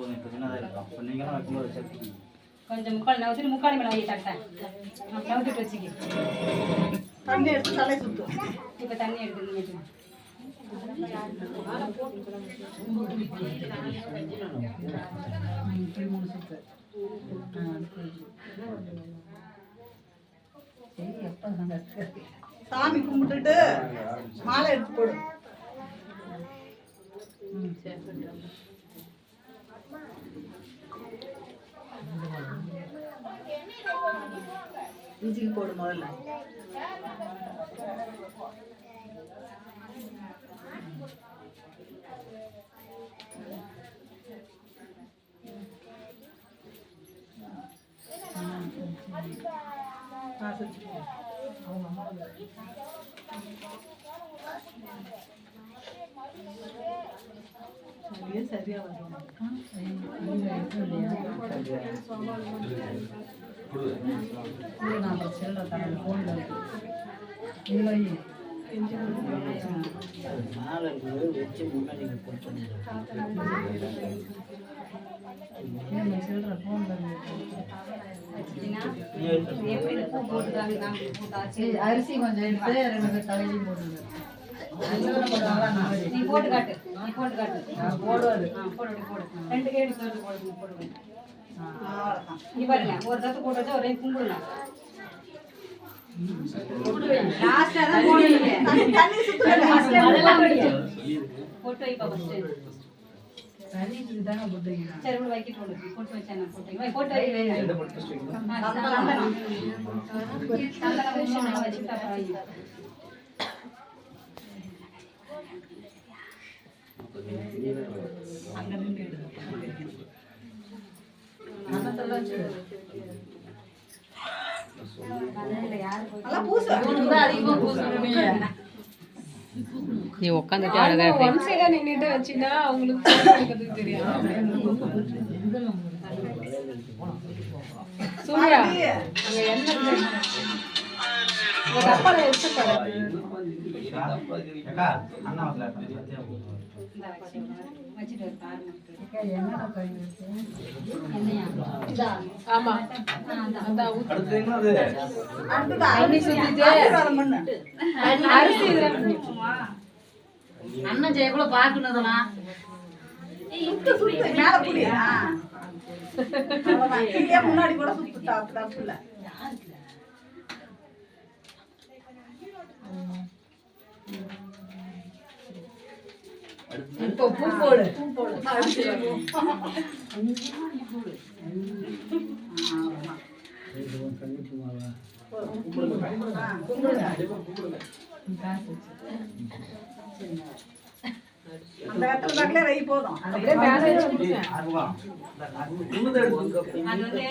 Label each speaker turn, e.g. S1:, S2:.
S1: போதும் இப்போ சின்னதாக இருக்கும் இப்போ நீங்களும் வைக்கும்போது வச்சிருக்கீங்க
S2: கொஞ்சம் முக்கால் நவுத்திட்டு முக்கால் மேலே வை தட்டை நவுத்திட்டு வச்சுக்கி
S3: தண்ணி எடுத்து தலை சுத்து.
S2: இப்போ தண்ணி எடுத்து வச்சுக்கோ
S3: சாமி கும்பிட்டுட்டு மாலை எடுத்து போடு. இஞ்சிக்கு போடு முதல்ல. வாசிச்சு போடு. அப்படியே சரியா வரும்.
S4: அரிசி கொஞ்சம் எடுத்து ரெண்டு பேர் தலையிலையும்
S2: நீ போட்டு காட்டு நீ போட்டு காட்டு.
S4: போடுவாரு
S2: ஆ போடு ரெண்டு கேடு சேர்த்து போடுங்க போடுவேன்
S3: அவ்வளோதான்
S2: நீ பாருங்க ஒரு தட்டு போட்டு வச்சா ஒரே கும்பிடுங்க. லாஸ்டா தான் போடுவீங்க
S3: தண்ணி சுத்து
S2: அதெல்லாம் போட்டு வைப்பா ஃபர்ஸ்ட்
S4: தண்ணிக்கு தானே
S5: நீ உட்காந்துட்டு அழகா
S6: ஒன் சைடா நின்னுட்டு வச்சினா அவங்களுக்கு தெரியும் சூர்யா அங்க என்ன டப்பால வச்சு
S1: அண்ணா
S6: சுத்திட்டு.
S4: அண்ணன் ஜெயக்குள்ள.
S3: இங்கேயே முன்னாடி கூட சுத்து தப்பு
S4: இப்போ பூ போடு
S3: பூ போடு அரிசி வரும். ஆ, கும்பிடுங்க. அந்த இடத்துல பக்கத்துல வை போதும்
S6: அப்படியே மேல வச்சு
S1: ஆர்வம் கும்பத்தை எடுத்து
S2: அது வந்து